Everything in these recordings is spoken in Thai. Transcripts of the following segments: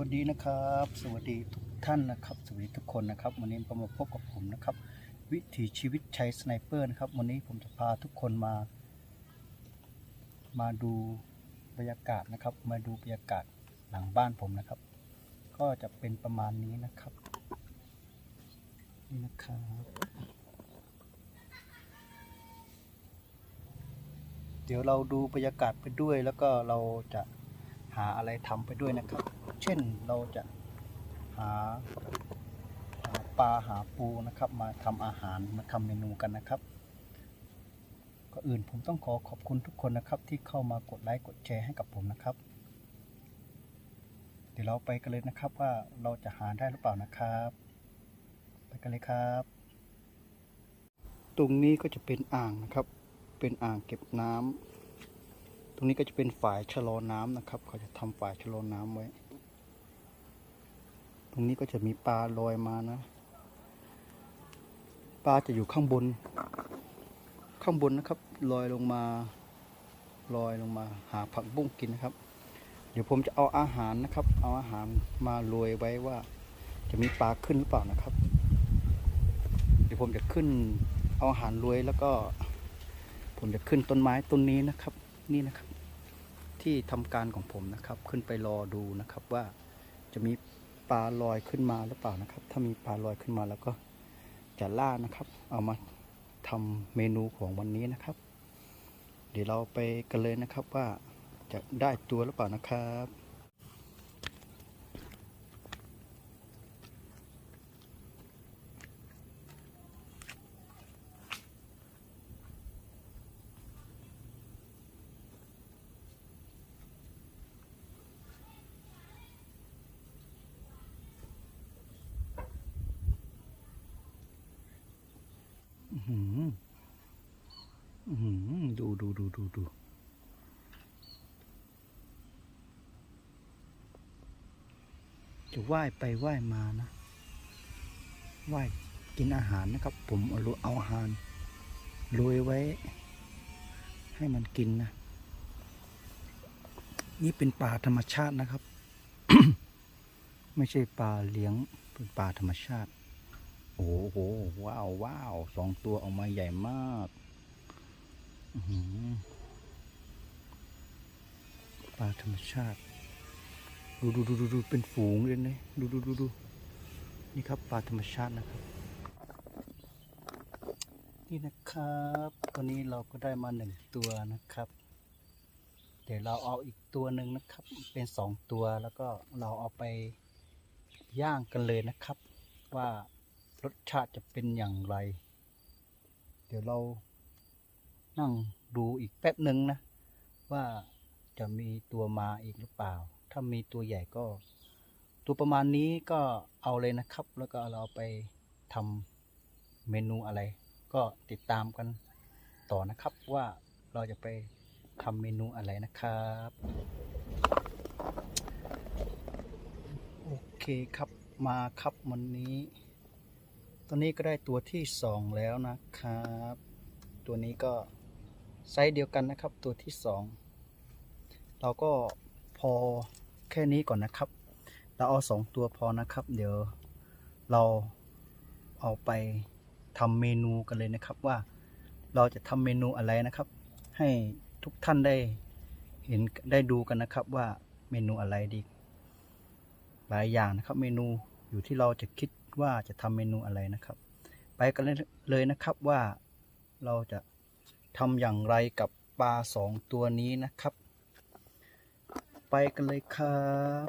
วัสดีนะครับ สวัสดีทุกท่านนะครับ สวัสดีทุกคนนะครับ วันนี้ก็มาพบกับผมนะครับ วิถีชีวิตชัยสไนเปอร์นะครับ วันนี้ผมจะพาทุกคนมา มาดูบรรยากาศนะครับ มาดูบรรยากาศหลังบ้านผมนะครับ ก็จะเป็นประมาณนี้นะครับนี่นะครับเดี๋ยวเราดูบรรยากาศไปด้วยแล้วก็เราจะ หาอะไรทำไปด้วยนะครับ เช่นเราจะหาหาปลาหาปูนะครับ มาทำอาหารมาทำเมนูกันนะครับก็อื่นผมต้องขอขอบคุณทุกคนนะครับ ที่เข้ามากดไลค์กดแชร์ให้กับผมนะครับ เดี๋ยวเราไปกันเลยนะครับว่าเราจะหาได้หรือเปล่านะครับ ไปกันเลยครับ ตรงนี้ก็จะเป็นอ่างนะครับ เป็นอ่างเก็บน้ำ ตรงนี้ก็จะเป็นฝ่ายชะลอน้ำนะครับ เขาจะทำฝ่ายชะลอน้ำไว้ ตรงนี้ก็จะมีปลาลอยมานะ ปลาจะอยู่ข้างบน ข้างบนนะครับลอยลงมาลอยลงมาหาผักบุ้งกินนะครับ เดี๋ยวผมจะเอาอาหารนะครับ เอาอาหารมาโรยไว้ว่า จะมีปลาขึ้นหรือเปล่านะครับ เดี๋ยวผมจะขึ้นเอาอาหารโรยแล้วก็ ผมจะขึ้นต้นไม้ต้นนี้นะครับ นี่นะครับ ที่ทำการของผมนะครับ ขึ้นไปรอดูนะครับว่าจะมีปลาลอยขึ้นมาหรือเปล่านะครับ ถ้ามีปลาลอยขึ้นมาแล้วก็จะล่านะครับ เอามาทำเมนูของวันนี้นะครับ เดี๋ยวเราไปกันเลยนะครับว่าจะได้ตัวหรือเปล่านะครับ อื้อหืออื้อหือ ดูดูดูดูดูจะว่ายไปว่ายมานะว่ายกินอาหารนะครับ ผมเอาเอาอาหารโรยไว้ ให้มันกินนะ นี่เป็นปลาธรรมชาตินะครับ ไม่ใช่ปลาเลี้ยงเป็นปลาธรรมชาติ โอ้โหว้าวว้าวสองตัวออกมาใหญ่มากปลาธรรมชาติ ดูดูดูดูดูเป็นฝูงเลยนะดูดูดูดูนี่ครับปลาธรรมชาตินะครับ นี่นะครับตอนนี้เราก็ได้มาหนึ่งตัวนะครับ เดี๋ยวเราเอาอีกตัวหนึ่งนะครับ เป็นสองตัวแล้วก็เราเอาไปย่างกันเลยนะครับ ว่า รสชาติจะเป็นอย่างไร เดี๋ยวเรานั่งดูอีกแป๊บหนึ่งนะ ว่าจะมีตัวมาอีกหรือเปล่า ถ้ามีตัวใหญ่ก็ ตัวประมาณนี้ก็เอาเลยนะครับ แล้วก็เราเอาไปทำเมนูอะไร ก็ติดตามกันต่อนะครับว่าเราจะไปทำเมนูอะไรนะครับ โอเคครับมาครับวันนี้ ตอนนี้ก็ได้ตัวที่สองแล้วนะครับ ตัวนี้ก็ไซส์เดียวกันนะครับ ตัวที่สองเราก็พอแค่นี้ก่อนนะครับ เราเอาสองตัวพอนะครับ เดี๋ยวเราเอาไปทำเมนูกันเลยนะครับว่าเราจะทำเมนูอะไรนะครับ ให้ทุกท่านได้เห็นได้ดูกันนะครับว่าเมนูอะไรดี หลายอย่างนะครับ เมนูอยู่ที่เราจะคิด ว่าจะทำเมนูอะไรนะครับ ไปกันเลยนะครับว่าเราจะทำอย่างไรกับปลาสองตัวนี้นะครับ ไปกันเลยครับ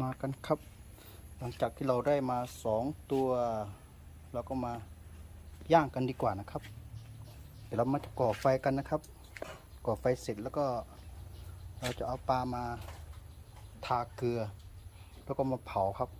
มากันครับ หลังจากที่เราได้มาสองตัว เราก็มาย่างกันดีกว่านะครับ เดี๋ยวเรามาก่อไฟกันนะครับ ก่อไฟเสร็จแล้วก็เราจะเอาปลามาทาเกลือ แล้วก็มาเผาครับ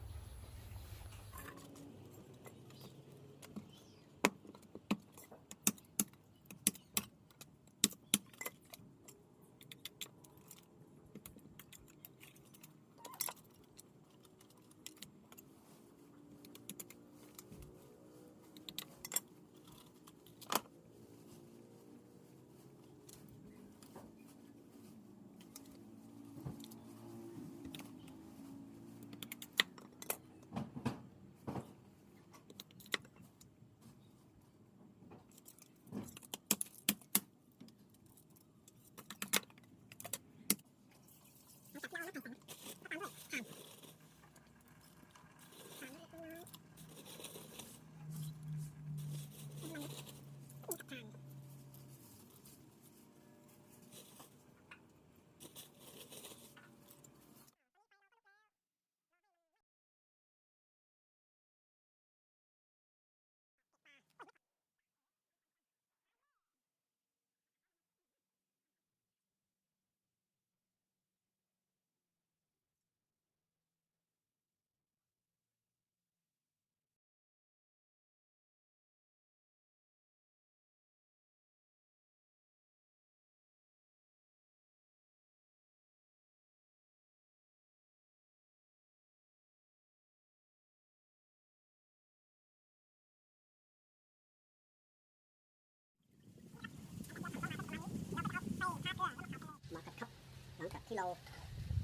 ที่เรา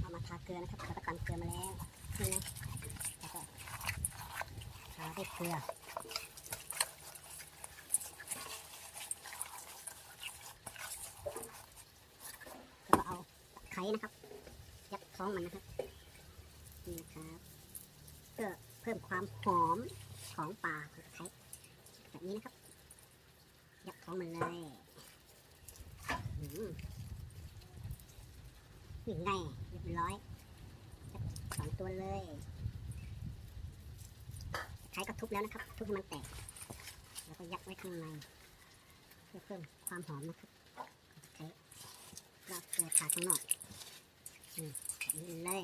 เอามาทาเกลือนะครับเราก็ตำเกลือมาแล้วนี่นะแล้วก็ทาด้วยเกลือแล้วก็เอาไคร้นะครับ ยัดท้องมันนะครับนี่นะครับเพื่อเพิ่มความหอมของปลาของไคร้แบบนี้นะครับ ยัดท้องมันเลยอืม นี่ไงเรียบร้อยสองตัวเลยตะไคร้ก็ทุบแล้วนะครับ ทุบให้มันแตก แล้วก็ยัดไว้ข้างในเพื่อเพิ่มความหอมนะครับของตะไคร้แล้วเกลือทาข้างนอกแบบนี้เลย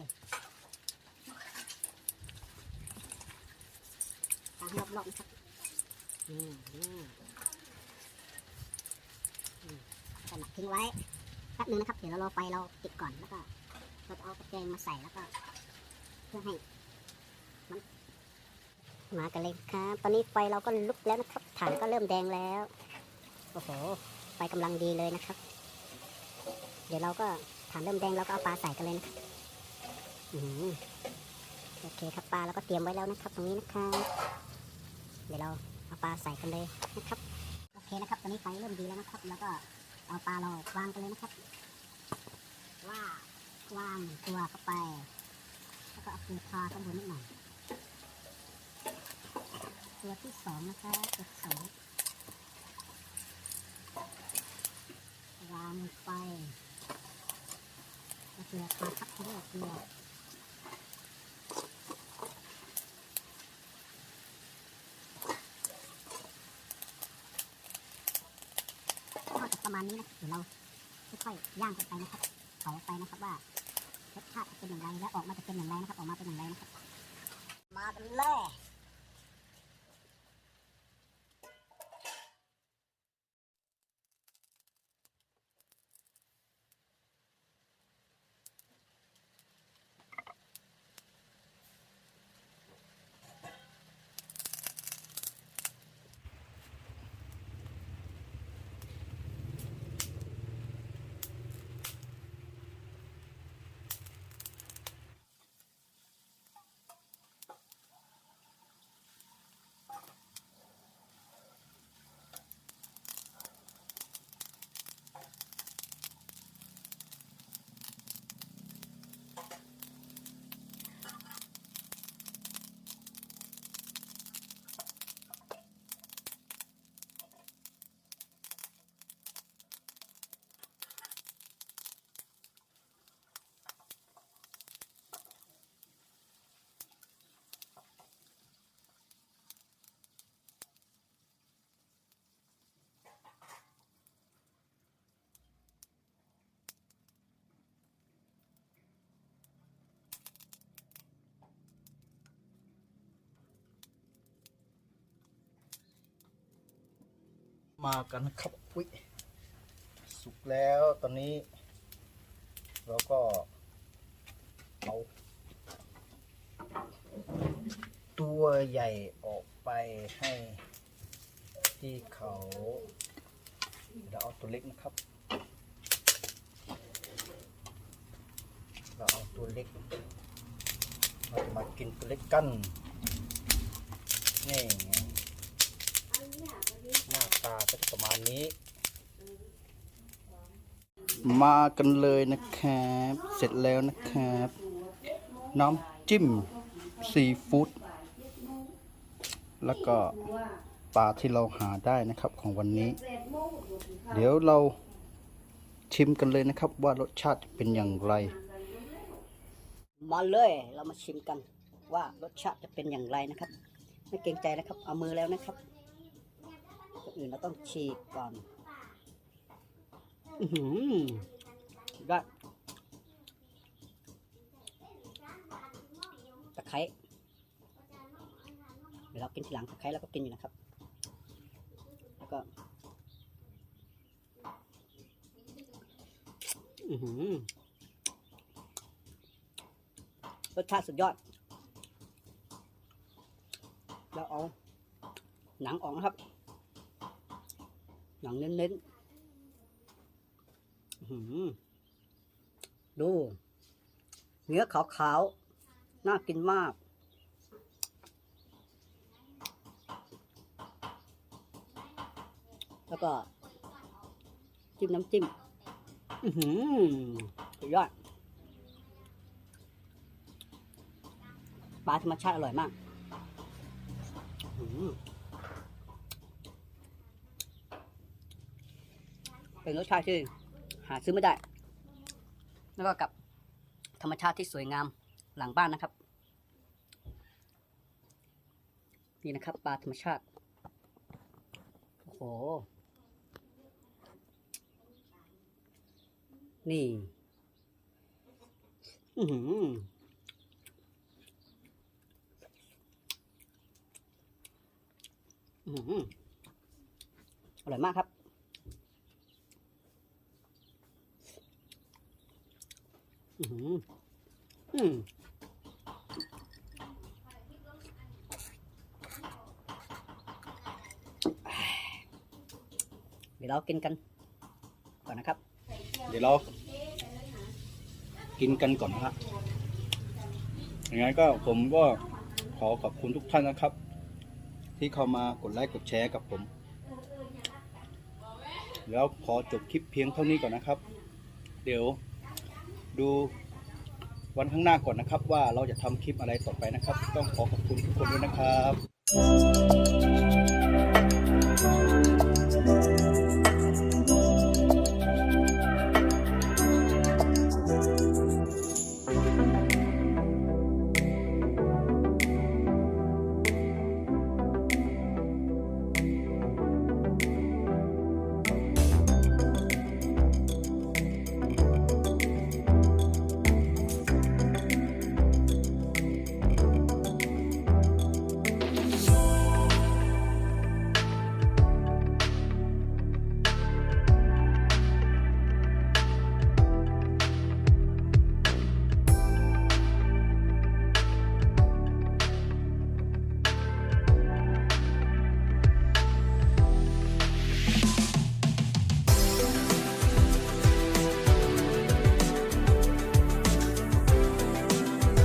ตามรอบๆนะครับนี่นี่อืมก็หมักทิ้งไว้ แป๊บนึงนะครับเดี๋ยวเรารอไฟเราติดก่อนแล้วก็เราจะเอาตะแกงมาใส่แล้วก็ เพื่อให้มันมากันเลยครับ ตอนนี้ไฟเราก็ลุกแล้วนะครับถ่านก็เริ่มแดงแล้วโอ้โหไฟกำลังดีเลยนะครับ เดี๋ยวเราก็ถ่านเริ่มแดงเราก็เอาปลาใส่กันเลยนะครับอืมโอเคครับปลาเราก็เตรียมไว้แล้วนะครับ ตรงนี้นะครับเดี๋ยวเราเอาปลาใส่กันเลยนะครับโอเคนะครับ ตอนนี้ไฟเริ่มดีแล้วนะครับ แล้วก็ เอาปลาเราวางกันเลยนะครับ ว่าวางตัวเข้าไป แล้วก็เอาเกลือทาข้างบนนิดหน่อย ตัวที่สองนะครับตัวสองวางไปเกลือทาทับทั้งหมดเกลือ อดประมานี้นะเดี๋ยวเราค่อยๆย่างกันไปนะครับเผาไปนะครับว่ารสชาติเป็นอย่างไรและออกมาจะเป็นอย่างไรนะครับ ออกมาเป็นอย่างไรนะครับ มากันเลย มากันนะครับวิสุกแล้วตอนนี้ เราก็เอาตัวใหญ่ออกไปให้ที่เขาเดี๋ยวเอาตัวเล็กนะครับ เราเอาตัวเล็กเราจะมากินตัวเล็กกันนี่ไง หน้าตาก็จะประมาณนี้ มากันเลยนะครับ เสร็จแล้วนะครับ น้ำจิ้มซีฟู้ดแล้วก็ปลาที่เราหาได้นะครับของวันนี้ เดี๋ยวเราชิมกันเลยนะครับ ว่ารสชาติเป็นอย่างไร มาเลยเรามาชิมกันว่ารสชาติจะเป็นอย่างไรนะครับ ไม่เกรงใจนะครับ เอามือแล้วนะครับก่ อนอื่นเราต้องฉีกก่อน อือหือได้ตะไคร้เดี๋ยวเรากินทีหลังตะไคร้เราก็กินอยู่นะครับ แล้วก็ อือหือรสชาติสุดยอดเราเอาหนังออกนะครับ หนังเน้นๆอื้อหือดูเนื้อขาวๆ น่ากินมาก แล้วก็ จิ้มน้ำจิ้ม อือหือสุดยอด ปลาธรรมชาติอร่อยมาก อือหือ เป็นรสชาติที่หาซื้อไม่ได้ แล้วก็กับธรรมชาติที่สวยงามหลังบ้านนะครับ นี่นะครับปลาธรรมชาติ โอ้โห นี่ อือหืออื้อหืออร่อยมากครับ อือหืออืมเดี๋ยวเรากินกัน ก่อนนะครับ เดี๋ยวเรากินกันก่อนนะฮะอย่างนั้นก็ผมก็ขอขอบคุณทุกท่านนะครับ ที่เข้ามากดไลค์กดแชร์กับผม แล้วขอจบคลิปเพียงเท่านี้ก่อนนะครับ เดี๋ยว ดูวันข้างหน้าก่อนนะครับ ว่าเราจะทำคลิปอะไรต่อไปนะครับ ต้องขอขอบคุณทุกคนด้วยนะครับ